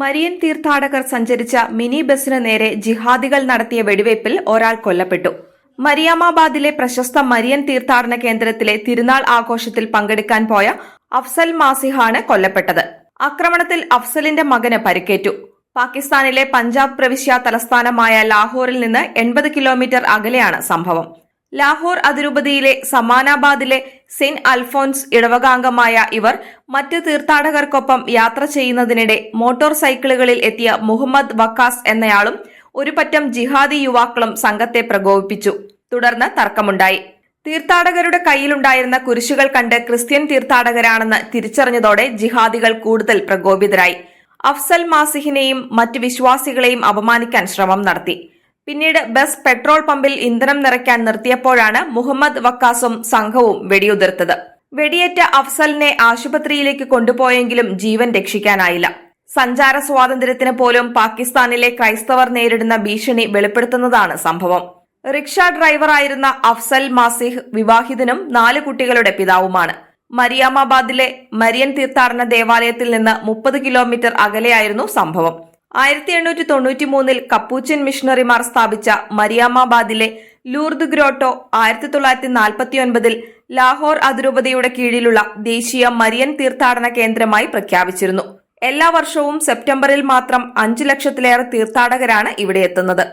Marian തീർത്ഥാടകർ സഞ്ചരിച്ച mini ബസിന് നേരെ ജിഹാദികൾ നടത്തിയ വെടിവയ്പിൽ ഒരാൾ കൊല്ലപ്പെട്ടു. മരിയാമാബാദിലെ പ്രശസ്ത മരിയൻ തീർത്ഥാടന കേന്ദ്രത്തിലെ തിരുനാൾ ആഘോഷത്തിൽ പങ്കെടുക്കാൻ പോയ അഫ്സൽ മാസിഹാണ് കൊല്ലപ്പെട്ടത്. ആക്രമണത്തിൽ അഫ്സലിന്റെ മകന് പരിക്കേറ്റു. പാകിസ്ഥാനിലെ പഞ്ചാബ് പ്രവിശ്യ തലസ്ഥാനമായ ലാഹോറിൽ നിന്ന് എൺപത് കിലോമീറ്റർ അകലെയാണ് സംഭവം. ലാഹോർ അതിരൂപതയിലെ സമാനാബാദിലെ സെന്റ് അൽഫോൻസ് ഇടവകാംഗമായ ഇവർ മറ്റ് തീർത്ഥാടകർക്കൊപ്പം യാത്ര ചെയ്യുന്നതിനിടെ മോട്ടോർ സൈക്കിളുകളിൽ എത്തിയ മുഹമ്മദ് വക്കാസ് എന്നയാളും ഒരു പറ്റം ജിഹാദി യുവാക്കളും സംഘത്തെ പ്രകോപിപ്പിച്ചു. തുടർന്ന് തർക്കമുണ്ടായി. തീർത്ഥാടകരുടെ കയ്യിലുണ്ടായിരുന്ന കുരിശുകൾ കണ്ട് ക്രിസ്ത്യൻ തീർത്ഥാടകരാണെന്ന് തിരിച്ചറിഞ്ഞതോടെ ജിഹാദികൾ കൂടുതൽ പ്രകോപിതരായി. അഫ്സൽ മാസിഹിനെയും മറ്റ് വിശ്വാസികളെയും അപമാനിക്കാൻ ശ്രമം നടത്തി. പിന്നീട് ബസ് പെട്രോൾ പമ്പിൽ ഇന്ധനം നിറയ്ക്കാൻ നിർത്തിയപ്പോഴാണ് മുഹമ്മദ് വക്കാസും സംഘവും വെടിയുതിർത്തത്. വെടിയേറ്റ അഫ്സലിനെ ആശുപത്രിയിലേക്ക് കൊണ്ടുപോയെങ്കിലും ജീവൻ രക്ഷിക്കാനായില്ല. സഞ്ചാര സ്വാതന്ത്ര്യത്തിന് പോലും പാകിസ്ഥാനിലെ ക്രൈസ്തവർ നേരിടുന്ന ഭീഷണി വെളിപ്പെടുത്തുന്നതാണ് സംഭവം. റിക്ഷ ഡ്രൈവറായിരുന്ന അഫ്സൽ മാസിഹ് വിവാഹിതനും നാല് കുട്ടികളുടെ പിതാവുമാണ്. മരിയാമാബാദിലെ മരിയൻ തീർത്ഥാടന ദേവാലയത്തിൽ നിന്ന് മുപ്പത് കിലോമീറ്റർ അകലെയായിരുന്നു സംഭവം. ആയിരത്തി എണ്ണൂറ്റി തൊണ്ണൂറ്റി മൂന്നിൽ കപ്പൂച്ചിൻ മിഷണറിമാർ സ്ഥാപിച്ച മരിയാമാബാദിലെ ലൂർദ് ഗ്രോട്ടോ ആയിരത്തി തൊള്ളായിരത്തി നാൽപ്പത്തി ഒൻപതിൽ ലാഹോർ അതിരൂപതയുടെ കീഴിലുള്ള ദേശീയ മരിയൻ തീർത്ഥാടന കേന്ദ്രമായി പ്രഖ്യാപിച്ചിരുന്നു. എല്ലാ വർഷവും സെപ്റ്റംബറിൽ മാത്രം അഞ്ചു ലക്ഷത്തിലേറെ തീർത്ഥാടകരാണ് ഇവിടെ എത്തുന്നത്.